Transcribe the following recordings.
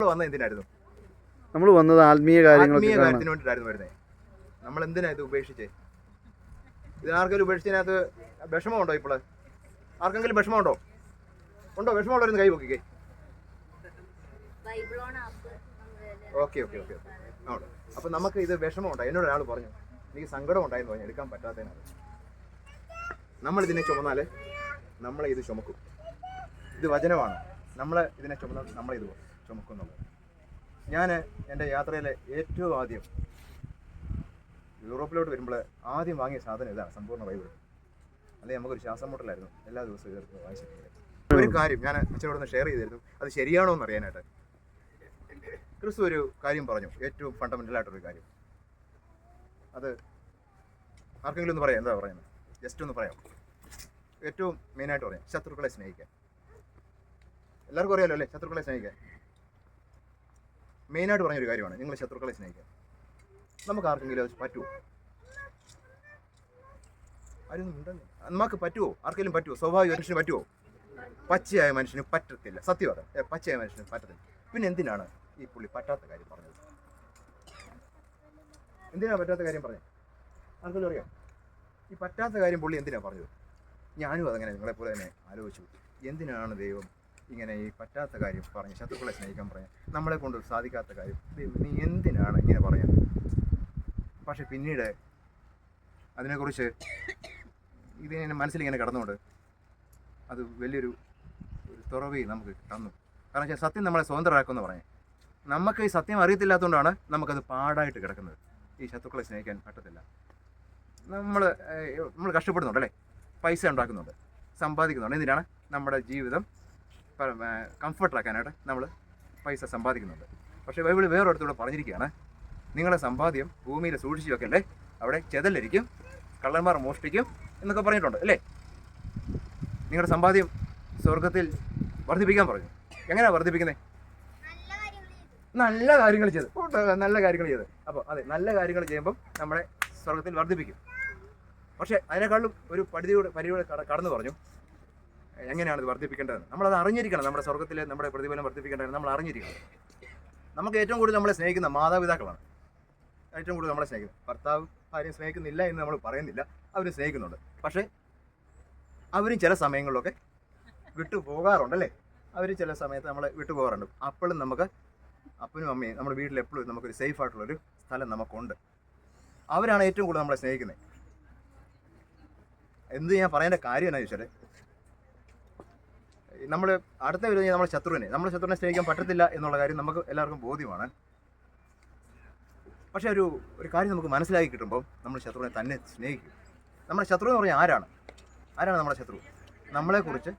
നമ്മൾ വന്നത് എന്തിനായിരുന്നു? നമ്മൾ വന്നത് ആത്മീയ കാര്യങ്ങളൊക്കെ ആത്മീയ കാണാൻ. കാര്യത്തിന് വേണ്ടിയിട്ടായിരുന്നു വരുന്നത് നമ്മൾ എന്തിനാ ഇത് ഉപേക്ഷിച്ചേ? ഇതിനാർക്കെങ്കിലും ഉപേക്ഷിച്ചതിനകത്ത് വിഷമമുണ്ടോ ഇപ്പോൾ ആർക്കെങ്കിലും വിഷമമുണ്ടോ? ഉണ്ടോ? വിഷമമുള്ളവരുന്ന് കൈ പൊക്കിക്കേ. ബൈബിളോൺ ആപ്പ് ഓക്കെ ഓക്കെ ഓക്കെ. അപ്പൊ അപ്പം നമുക്ക് ഇത് വിഷമമുണ്ടായി എന്നോട് ഒരാൾ പറഞ്ഞു. എനിക്ക് സങ്കടം ഉണ്ടായെന്ന് പറഞ്ഞു. എടുക്കാൻ പറ്റാത്തതിനാണ്. നമ്മൾ ഇതിനെ ചുമന്നാൽ നമ്മളെ ഇത് ചുമക്കും. ഇത് വചനമാണ്. നമ്മൾ ഇതിനെ ചുമന്നാൽ നമ്മളെ ഇത് ചുമക്കും എന്നുള്ളത് ഞാൻ എന്റെ യാത്രയിലെ ഏറ്റവും ആദ്യം യൂറോപ്പിലോട്ട് വരുമ്പോൾ ആദ്യം വാങ്ങിയ സാധനം ഇതാണ് സമ്പൂർണ ബൈബിൾ. അല്ലെങ്കിൽ നമുക്കൊരു ശ്വാസം മുട്ടലായിരുന്നു. എല്ലാ ദിവസവും ഇതെടുത്ത് വായിച്ചിട്ടുണ്ട്. ഒരു കാര്യം ഞാൻ അച്ഛനോടൊന്ന് ഷെയർ ചെയ്തിരുന്നു. അത് ശരിയാണോ എന്ന് അറിയാനായിട്ട്. ക്രിസ്തു ഒരു കാര്യം പറഞ്ഞു. ഏറ്റവും ഫണ്ടമെന്റൽ ആയിട്ടൊരു കാര്യം. അത് ആർക്കെങ്കിലും ഒന്ന് പറയാം. എന്താ പറയുന്നത്? ജസ്റ്റ് ഒന്ന് പറയാം. ഏറ്റവും മെയിനായിട്ട് പറയാം. ശത്രുക്കളെ സ്നേഹിക്കാൻ. എല്ലാവർക്കും അറിയാമല്ലോ അല്ലേ? ശത്രുക്കളെ സ്നേഹിക്കാൻ. മെയിനായിട്ട് പറഞ്ഞൊരു കാര്യമാണ് നിങ്ങൾ ശത്രുക്കളെ സ്നേഹിക്കുക നമുക്ക് ആർക്കെങ്കിലും അത് പറ്റുമോ ആരും നമുക്ക് പറ്റുമോ ആർക്കെങ്കിലും പറ്റുമോ സ്വാഭാവിക മനുഷ്യന് പറ്റുമോ പച്ചയായ മനുഷ്യന് പറ്റത്തില്ല. സത്യമാണ് ഏ, പച്ചയായ മനുഷ്യന് പറ്റത്തില്ല. പിന്നെ എന്തിനാണ് ഈ പുള്ളി പറ്റാത്ത കാര്യം പറഞ്ഞത്? എന്തിനാണ് പറ്റാത്ത കാര്യം പറഞ്ഞത്? ആർക്കെങ്കിലും അറിയാം? ഈ പറ്റാത്ത കാര്യം പുള്ളി എന്തിനാണ് പറഞ്ഞത്? ഞാനും അതങ്ങനെ നിങ്ങളെപ്പോലെ തന്നെ ആലോചിച്ചു. എന്തിനാണ് ദൈവം ഇങ്ങനെ ഈ പറ്റാത്ത കാര്യം പറഞ്ഞ് ശത്രുക്കളെ സ്നേഹിക്കാൻ പറയാം നമ്മളെ കൊണ്ട് സാധിക്കാത്ത കാര്യം നീ എന്തിനാണ് ഇങ്ങനെ പറയാം പക്ഷെ പിന്നീട് അതിനെക്കുറിച്ച് ഇതിങ്ങനെ മനസ്സിലിങ്ങനെ കടന്നുകൊണ്ട് അത് വലിയൊരു ഒരു തുറവി നമുക്ക് തന്നു. കാരണം വെച്ചാൽ സത്യം നമ്മളെ സ്വതന്ത്രരാക്കുമെന്ന് പറയാം നമുക്ക് ഈ സത്യം അറിയത്തില്ലാത്തതുകൊണ്ടാണ് നമുക്കത് പാടായിട്ട് കിടക്കുന്നത്. ഈ ശത്രുക്കളെ സ്നേഹിക്കാൻ പറ്റത്തില്ല. നമ്മൾ നമ്മൾ കഷ്ടപ്പെടുന്നുണ്ട് അല്ലേ? പൈസ ഉണ്ടാക്കുന്നുണ്ട്. സമ്പാദിക്കുന്നുണ്ട്. എന്തിനാണ്? നമ്മുടെ ജീവിതം കംഫർട്ടാക്കാനായിട്ട് നമ്മൾ പൈസ സമ്പാദിക്കുന്നുണ്ട്. പക്ഷേ ബൈബിൾ വേറൊരിടത്തൂടെ പറഞ്ഞിരിക്കുകയാണ് നിങ്ങളുടെ സമ്പാദ്യം ഭൂമിയിൽ സൂക്ഷിച്ചു വെക്കല്ലേ അവിടെ ചെതലരിക്കും കള്ളന്മാർ മോഷ്ടിക്കും എന്നൊക്കെ പറഞ്ഞിട്ടുണ്ട് അല്ലേ? നിങ്ങളുടെ സമ്പാദ്യം സ്വർഗത്തിൽ വർദ്ധിപ്പിക്കാൻ പറഞ്ഞു. എങ്ങനെയാണ് വർദ്ധിപ്പിക്കുന്നത് നല്ല കാര്യങ്ങൾ ചെയ്ത്. നല്ല കാര്യങ്ങൾ ചെയ്ത്. അപ്പോൾ അതെ നല്ല കാര്യങ്ങൾ ചെയ്യുമ്പം നമ്മളെ സ്വർഗത്തിൽ വർദ്ധിപ്പിക്കും. പക്ഷേ അതിനേക്കാളും ഒരു പരിധിയുടെ പരിധിയുടെ കട കടന്നു പറഞ്ഞു. എങ്ങനെയാണ് ഇത് വർദ്ധിപ്പിക്കേണ്ടത് നമ്മളത് അറിഞ്ഞിരിക്കണം. നമ്മുടെ സ്വർഗത്തിൽ നമ്മുടെ പ്രതിഫലം വർദ്ധിപ്പിക്കേണ്ടത് നമ്മൾ അറിഞ്ഞിരിക്കണം. നമുക്ക് ഏറ്റവും കൂടുതൽ നമ്മളെ സ്നേഹിക്കുന്ന മാതാപിതാക്കളാണ്. ഏറ്റവും കൂടുതൽ നമ്മളെ സ്നേഹിക്കുന്നത് ഭർത്താവ് ഭാര്യയും സ്നേഹിക്കുന്നില്ല എന്ന് നമ്മൾ പറയുന്നില്ല. അവർ സ്നേഹിക്കുന്നുണ്ട്. പക്ഷേ അവരും ചില സമയങ്ങളിലൊക്കെ വിട്ടു പോകാറുണ്ടല്ലേ അവർ ചില സമയത്ത് നമ്മളെ വിട്ടു പോകാറുണ്ട്. അപ്പോഴും നമുക്ക് അപ്പനും അമ്മയും നമ്മുടെ വീട്ടിൽ എപ്പോഴും നമുക്കൊരു സേഫ് ആയിട്ടുള്ളൊരു സ്ഥലം നമുക്കുണ്ട്. അവരാണ് ഏറ്റവും കൂടുതൽ നമ്മളെ സ്നേഹിക്കുന്നത്. എന്ത് ഞാൻ പറയേണ്ട കാര്യം എന്നാ ചോദിച്ചാൽ നമ്മൾ അടുത്ത വരുന്ന നമ്മുടെ ശത്രുവിനെ നമ്മുടെ ശത്രുവിനെ സ്നേഹിക്കാൻ പറ്റത്തില്ല എന്നുള്ള കാര്യം നമുക്ക് എല്ലാവർക്കും ബോധ്യമാണ്. പക്ഷേ ഒരു ഒരു കാര്യം നമുക്ക് മനസ്സിലാക്കി കിട്ടുമ്പോൾ നമ്മൾ ശത്രുവിനെ തന്നെ സ്നേഹിക്കും. നമ്മുടെ ശത്രു എന്ന് പറഞ്ഞാൽ ആരാണ്? ആരാണ് നമ്മുടെ ശത്രു? നമ്മളെക്കുറിച്ച്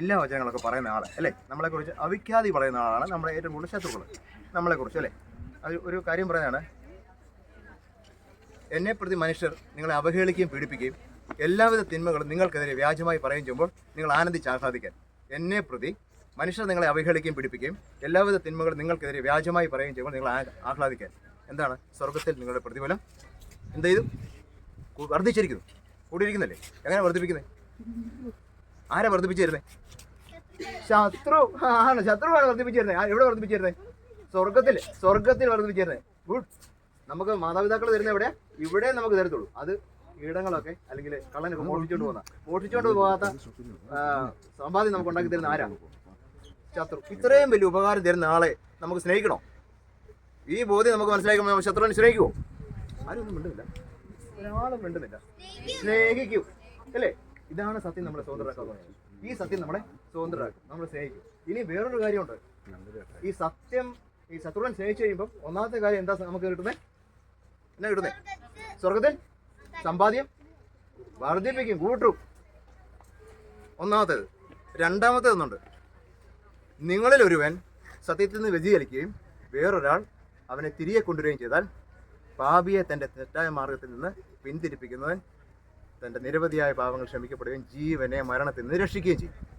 ഇല്ല വചനങ്ങളൊക്കെ പറയുന്ന ആൾ അല്ലേ? നമ്മളെക്കുറിച്ച് അവിഖ്യാതി പറയുന്ന ആളാണ് നമ്മുടെ ഏറ്റവും കൂടുതൽ ശത്രുക്കൾ നമ്മളെക്കുറിച്ച് അല്ലേ? അത് ഒരു കാര്യം പറയുന്നതാണ് എന്നെ പ്രതി മനുഷ്യർ നിങ്ങളെ അവഹേളിക്കുകയും പീഡിപ്പിക്കുകയും എല്ലാവിധ തിന്മകളും നിങ്ങൾക്കെതിരെ വ്യാജമായി പറയും ചെയ്യുമ്പോൾ നിങ്ങൾ ആനന്ദിച്ച് ആഹ്ലാദിക്കാൻ എന്നെ പ്രതി മനുഷ്യർ നിങ്ങളെ അവഹേളിക്കുകയും പിടിപ്പിക്കുകയും എല്ലാവിധ തിന്മകളും നിങ്ങൾക്കെതിരെ വ്യാജമായി പറയും ചെയ്യുമ്പോൾ നിങ്ങൾ ആഹ്ലാദിക്കാൻ. എന്താണ്? സ്വർഗത്തിൽ നിങ്ങളുടെ പ്രതിഫലം എന്ത് ചെയ്തു? വർദ്ധിച്ചിരിക്കുന്നു. കൂടിയിരിക്കുന്നല്ലേ? എങ്ങനെ വർദ്ധിപ്പിക്കുന്നത് ആരാ വർദ്ധിപ്പിച്ചിരുന്നേ ശത്രു ആണ്. ശത്രുവാണ് വർദ്ധിപ്പിച്ചിരുന്നത് എവിടെ വർദ്ധിപ്പിച്ചിരുന്നത് സ്വർഗത്തിൽ സ്വർഗത്തിൽ വർദ്ധിപ്പിച്ചിരുന്നത് ഗുഡ്. നമുക്ക് മാതാപിതാക്കൾ തരുന്ന എവിടെ ഇവിടെ നമുക്ക് തരത്തുള്ളൂ. അത് കീടങ്ങളൊക്കെ അല്ലെങ്കിൽ കള്ളനൊക്കെ മോഷിച്ചുകൊണ്ട് പോകുന്ന മോഷിച്ചുകൊണ്ട് പോകാത്ത സമ്പാദ്യം നമുക്ക് ഉണ്ടാക്കി തരുന്ന ആരാണ് ശത്രു. ഇത്രയും വലിയ ഉപകാരം തരുന്ന ആളെ നമുക്ക് സ്നേഹിക്കണോ? ഈ ബോധ്യം നമുക്ക് മനസ്സിലാക്കുമ്പോൾ നമ്മൾ ശത്രുവിനെ സ്നേഹിക്കുമോ ആരും മിണ്ടുന്നില്ല. ഒരാളും മിണ്ടുന്നില്ല. സ്നേഹിക്കും. അല്ലേ? ഇതാണ് സത്യം നമ്മളെ സ്വതന്ത്രമാക്കുന്നത് ഈ സത്യം നമ്മളെ സ്വതന്ത്രരാക്കും. നമ്മളെ സ്നേഹിക്കും. ഇനി വേറൊരു കാര്യമുണ്ട്. ഈ സത്യം ഈ ശത്രുവിനെ സ്നേഹിച്ചു കഴിയുമ്പോൾ ഒന്നാമത്തെ കാര്യം എന്താ നമുക്ക് കിട്ടുന്നത് എന്നാ കിട്ടുന്നത് സ്വർഗത്തിൽ സമ്പാദ്യം വർദ്ധിപ്പിക്കും കൂട്ടും. ഒന്നാമത്തേത് രണ്ടാമത്തേതൊന്നുണ്ട്. നിങ്ങളിൽ ഒരുവൻ സത്യത്തിൽ നിന്ന് വ്യതിചലിക്കുകയും വേറൊരാൾ അവനെ തിരികെ കൊണ്ടുവരികയും ചെയ്താൽ പാപിയെ തന്റെ തെറ്റായ മാർഗത്തിൽ നിന്ന് പിന്തിരിപ്പിക്കുന്നവൻ തന്റെ നിരവധിയായ പാപങ്ങൾ ക്ഷമിക്കപ്പെടുകയും ജീവനെ മരണത്തിൽ നിന്ന് രക്ഷിക്കുകയും ചെയ്യും.